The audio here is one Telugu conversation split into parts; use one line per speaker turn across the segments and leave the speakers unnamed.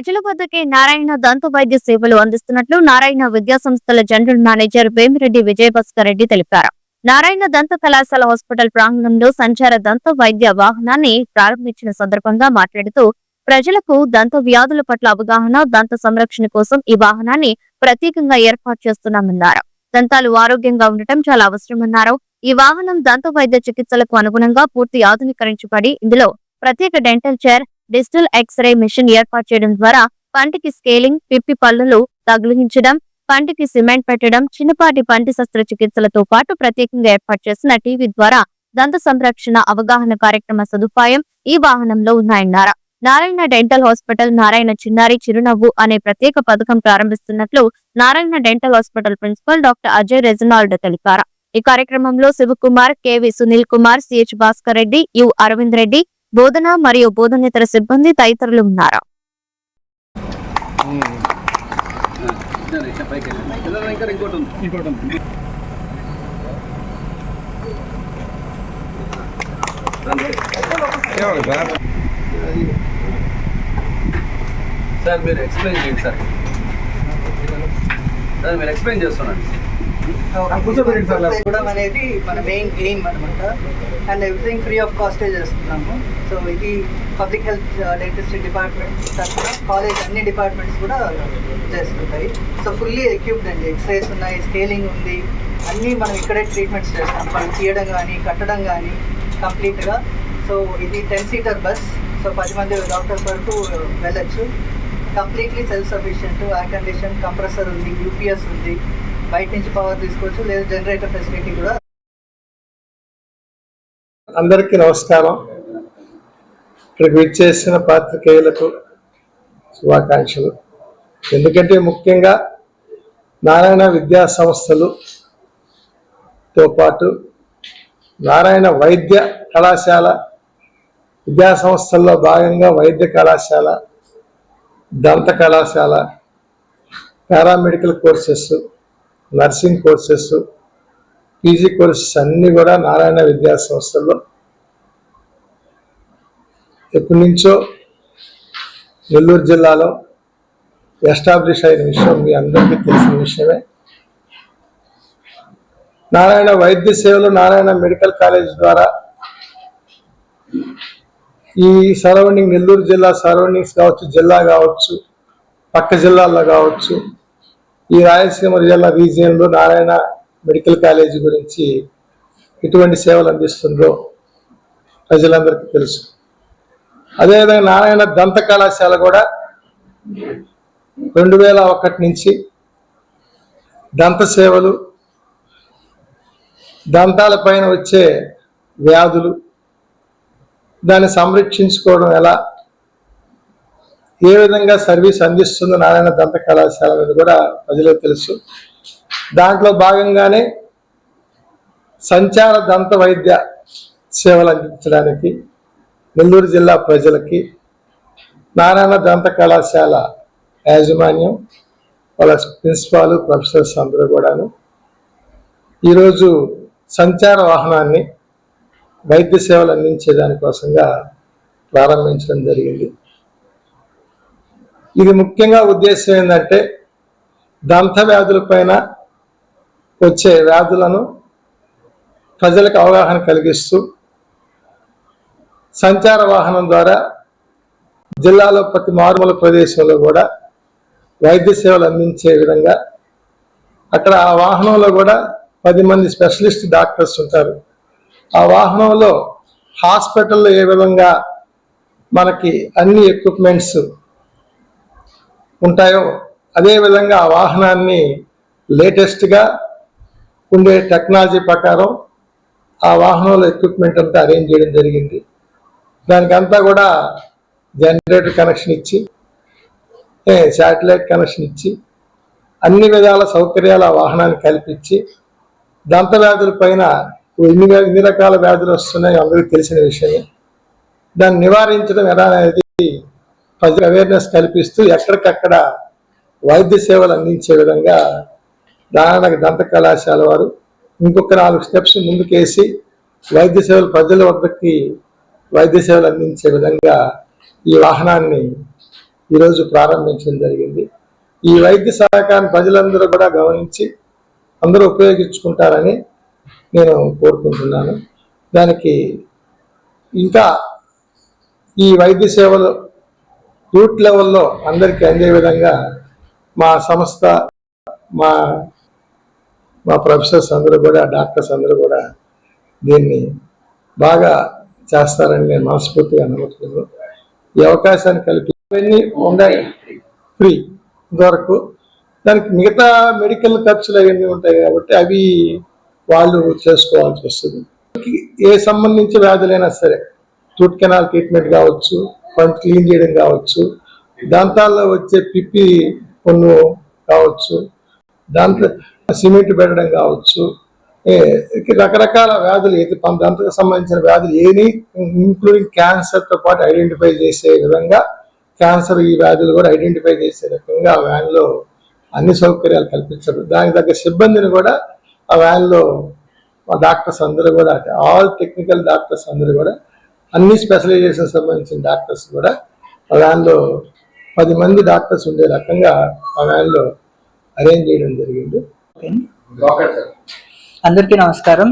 ప్రజల వద్దకే నారాయణ దంత వైద్య సేవలు అందిస్తున్నట్లు నారాయణ విద్యా సంస్థల జనరల్ మేనేజర్ వేమిరెడ్డి విజయభాస్కర్ రెడ్డి తెలిపారు. నారాయణ దంత కళాశాల హాస్పిటల్ ప్రాంగణంలో సంచార దంత వైద్య వాహనాన్ని ప్రారంభించిన సందర్భంగా మాట్లాడుతూ ప్రజలకు దంత వ్యాధుల పట్ల అవగాహన దంత సంరక్షణ కోసం ఈ వాహనాన్ని ప్రత్యేకంగా ఏర్పాటు చేస్తున్నామన్నారు. దంతాలు ఆరోగ్యంగా ఉండటం చాలా అవసరమన్నారు. ఈ వాహనం దంత వైద్య చికిత్సలకు అనుగుణంగా పూర్తి ఆధునీకరించబడి ఇందులో ప్రత్యేక dental chair digital X ray machine ఏర్పాటు చేయడం ద్వారా పంటికి స్కేలింగ్ పిప్పి పళ్ళులు తగిలించడం పంటికి సిమెంట్ పెట్టడం చిన్నపాటి పంటి శస్త్రచికిత్సలతో పాటు ప్రత్యేకంగా ఏర్పాటు చేసిన టీవీ ద్వారా దంత సంరక్షణ అవగాహన కార్యక్రమ సదుపాయం ఈ వాహనంలో ఉన్నాయన్నారు. నారాయణ డెంటల్ హాస్పిటల్ నారాయణ చిన్నారి చిరునవ్వు అనే ప్రత్యేక పథకం ప్రారంభిస్తున్నట్లు Narayana dental hospital principal doctor Ajay Reginald తెలిపారు. ఈ కార్యక్రమంలో Shivakumar KV Sunil Kumar CH Bhaskar Reddy U Aravind Reddy బోధన మరియు బోధనేతర సిబ్బంది తదితరులు ఉన్నారు?
ఇంకా ఇంకోటి ఉంది. ఇంకోటి ఉంది. సార్ మీరు ఎక్స్ప్లెయిన్ చేయండి సార్. సార్ మీరు ఎక్స్ప్లెయిన్ చేస్తున్నాను.
కూడా అనేది మన మెయిన్ ఎయిమ్ అనమాట అండ్ ఎవ్రీథింగ్ ఫ్రీ ఆఫ్ కాస్టే చేస్తున్నాము. సో ఇది పబ్లిక్ హెల్త్ డెంటిస్ట్రీ డిపార్ట్మెంట్ తరఫున కాలేజ్ అన్ని డిపార్ట్మెంట్స్ కూడా చేస్తుంటాయి. సో ఫుల్లీ ఎక్విప్డ్ అండి. ఎక్స్రేస్ ఉన్నాయి స్కేలింగ్ ఉంది. అన్నీ మనం ఇక్కడే ట్రీట్మెంట్స్ చేస్తాం. మనం తీయడం కానీ కట్టడం కానీ కంప్లీట్గా సో ఇది టెన్ సీటర్ బస్ సో పది మంది డాక్టర్స్ వరకు వెళ్ళొచ్చు. Completely self sufficient air condition compressor ఉంది యూపీఎస్ ఉంది. బయట నుంచి పవర్ తీసుకోవచ్చు లేదా జనరేటర్ ఫెసిలిటీ కూడా.
అందరికీ నమస్కారం. ఇక్కడికి విచ్చేసిన పాత్రికేయులకు శుభాకాంక్షలు. ఎందుకంటే ముఖ్యంగా నారాయణ విద్యా సంస్థలుతో పాటు నారాయణ వైద్య కళాశాల విద్యా సంస్థల్లో భాగంగా వైద్య కళాశాల దంత కళాశాల paramedical courses nursing courses PG courses అన్నీ కూడా నారాయణ విద్యా సంస్థల్లో. ఎప్పటి నుంచో నెల్లూరు జిల్లాలో ఎస్టాబ్లిష్ అయిన విషయం మీ అందరికీ తెలిసిన విషయమే. నారాయణ వైద్య సేవలు నారాయణ మెడికల్ కాలేజ్ ద్వారా ఈ సరౌండింగ్ నెల్లూరు జిల్లా సరౌండింగ్స్ కావచ్చు జిల్లా కావచ్చు పక్క జిల్లాల్లో కావచ్చు ఈ రాయలసీమ జిల్లా రీజియన్లో నారాయణ మెడికల్ కాలేజీ గురించి ఎటువంటి సేవలు అందిస్తుందో ప్రజలందరికీ తెలుసు. అదేవిధంగా నారాయణ దంత కళాశాల కూడా రెండు వేల ఒకటి నుంచి దంత సేవలు దంతాల పైన వచ్చే వ్యాధులు దాన్ని సంరక్షించుకోవడం ఎలా ఏ విధంగా సర్వీస్ అందిస్తుందో నారాయణ దంత కళాశాల అనేది కూడా ప్రజలకు తెలుసు. దాంట్లో భాగంగానే సంచార దంత వైద్య సేవలు అందించడానికి నెల్లూరు జిల్లా ప్రజలకి నారాయణ దంత కళాశాల యాజమాన్యం వాళ్ళ ప్రిన్సిపాల్ ప్రొఫెసర్స్ అందరూ కూడాను ఈరోజు సంచార వాహనాన్ని వైద్య సేవలు అందించే దానికోసంగా ప్రారంభించడం జరిగింది. ఇది ముఖ్యంగా ఉద్దేశం ఏంటంటే దంత వ్యాధులపైన వచ్చే వ్యాధులను ప్రజలకు అవగాహన కలిగిస్తూ సంచార వాహనం ద్వారా జిల్లాలో ప్రతి మారుమూల ప్రదేశంలో కూడా వైద్య సేవలు అందించే విధంగా అక్కడ ఆ వాహనంలో కూడా పది మంది స్పెషలిస్ట్ డాక్టర్స్ ఉంటారు. ఆ వాహనంలో హాస్పిటల్లో ఏ విధంగా మనకి అన్ని ఎక్విప్మెంట్స్ ఉంటాయో అదే విధంగా ఆ వాహనాన్ని లేటెస్ట్గా ఉండే టెక్నాలజీ ప్రకారం ఆ వాహనంలో ఎక్విప్మెంట్ అంతా అరేంజ్ చేయడం జరిగింది. దానికంతా కూడా జనరేటర్ కనెక్షన్ ఇచ్చి శాటిలైట్ కనెక్షన్ ఇచ్చి అన్ని విధాల సౌకర్యాలు ఆ వాహనాన్ని కల్పించి దంత వ్యాధుల పైన ఎన్ని ఎన్ని రకాల వ్యాధులు వస్తున్నాయో అందరికీ తెలిసిన విషయమే. దాన్ని నివారించడం ఎలా అనేది ప్రజల అవేర్నెస్ కల్పిస్తూ ఎక్కడికక్కడ వైద్య సేవలు అందించే విధంగా దానికి దంత కళాశాల వారు ఇంకొక నాలుగు స్టెప్స్ ముందుకేసి వైద్య సేవలు ప్రజల వద్దకి వైద్య సేవలు అందించే విధంగా ఈ వాహనాన్ని ఈరోజు ప్రారంభించడం జరిగింది. ఈ వైద్య సహకారం ప్రజలందరూ కూడా గమనించి అందరూ ఉపయోగించుకుంటారని నేను కోరుకుంటున్నాను. దానికి ఇంకా ఈ వైద్య సేవలు రూట్ లెవెల్లో అందరికీ అందే విధంగా మా సంస్థ మా మా ప్రొఫెసర్స్ అందరూ కూడా డాక్టర్స్ అందరూ కూడా దీన్ని బాగా చేస్తారని నేను మనస్ఫూర్తిగా నమ్ముతున్నాను. ఈ అవకాశాన్ని కల్పించి ఉన్నాయి ఫ్రీ ఇంతవరకు. దానికి మిగతా మెడికల్ ఖర్చులు అవన్నీ ఉంటాయి కాబట్టి అవి వాళ్ళు చేసుకోవాల్సి వస్తుంది. ఏ సంబంధించి వ్యాధులైనా సరే రూట్ కెనాల్ ట్రీట్మెంట్ కావచ్చు క్లీన్ చేయడం కావచ్చు దంతాల్లో వచ్చే పిప్పి పొన్ను కావచ్చు దాంట్లో సిమెంట్ పెట్టడం కావచ్చు రకరకాల వ్యాధులు ఏది దంతకు సంబంధించిన వ్యాధులు ఏని ఇంక్లూడింగ్ క్యాన్సర్తో పాటు ఐడెంటిఫై చేసే విధంగా క్యాన్సర్ ఈ వ్యాధులు కూడా ఐడెంటిఫై చేసే రకంగా ఆ వ్యాన్లో అన్ని సౌకర్యాలు కల్పించరు దానికి తగ్గ సిబ్బందిని కూడా ఆ వ్యాన్లో మా డాక్టర్స్ అందరూ కూడా ఆల్ టెక్నికల్ డాక్టర్స్ అందరూ కూడా అన్ని స్పెషలైజేషన్ సంబంధించిన డాక్టర్స్ కూడా ఆ వ్యాన్లో పది మంది డాక్టర్స్ ఉండే రకంగా ఆ వ్యాన్లో అరేంజ్ చేయడం జరిగింది.
అందరికీ నమస్కారం.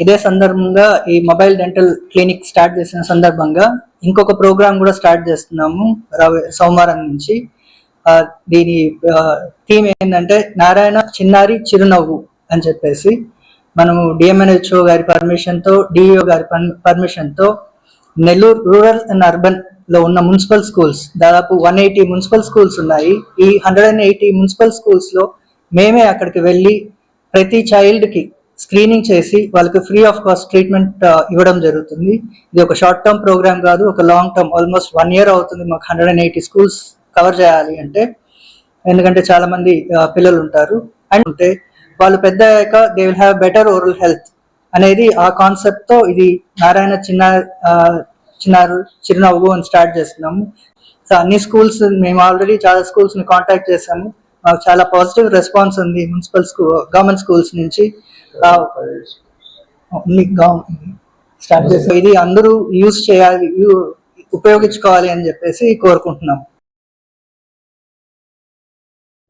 ఇదే సందర్భంగా ఈ మొబైల్ డెంటల్ క్లినిక్ స్టార్ట్ చేసిన సందర్భంగా ఇంకొక ప్రోగ్రామ్ కూడా స్టార్ట్ చేస్తున్నాము రవి సోమవారం నుంచి. ఆ, దీని థీమ్ ఏంటంటే నారాయణ చిన్నారి చిరునవ్వు అని చెప్పేసి. మనము డిఎంఎన్హెచ్ఓ గారి పర్మిషన్తో డిఈఓ గారి పర్మిషన్తో నెల్లూరు రూరల్ అండ్ అర్బన్లో ఉన్న మున్సిపల్ స్కూల్స్ దాదాపు వన్ ఎయిటీ మున్సిపల్ స్కూల్స్ ఉన్నాయి. ఈ హండ్రెడ్ అండ్ ఎయిటీ మున్సిపల్ స్కూల్స్లో మేమే అక్కడికి వెళ్ళి ప్రతి చైల్డ్కి స్క్రీనింగ్ చేసి వాళ్ళకి ఫ్రీ ఆఫ్ కాస్ట్ ట్రీట్మెంట్ ఇవ్వడం జరుగుతుంది. ఇది ఒక షార్ట్ టర్మ్ ప్రోగ్రామ్ కాదు ఒక long term almost one year అవుతుంది మాకు hundred and eighty schools cover చేయాలి అంటే. ఎందుకంటే చాలామంది పిల్లలు ఉంటారు. అండ్ ఉంటే వాళ్ళు పెద్ద అయ్యాక they will have better oral health అనేది ఆ కాన్సెప్ట్తో ఇది నారాయణ చిన్న చిన్నారు చిరునవ్వు అని స్టార్ట్ చేస్తున్నాము. సో అన్ని స్కూల్స్ మేము ఆల్రెడీ చాలా స్కూల్స్ని కాంటాక్ట్ చేసాము మాకు చాలా పాజిటివ్ రెస్పాన్స్ ఉంది మున్సిపల్ స్కూల్ గవర్నమెంట్ స్కూల్స్ నుంచి. స్టార్ట్ చేసాం ఇది అందరూ యూజ్ చేయాలి ఉపయోగించుకోవాలి అని చెప్పేసి కోరుకుంటున్నాము.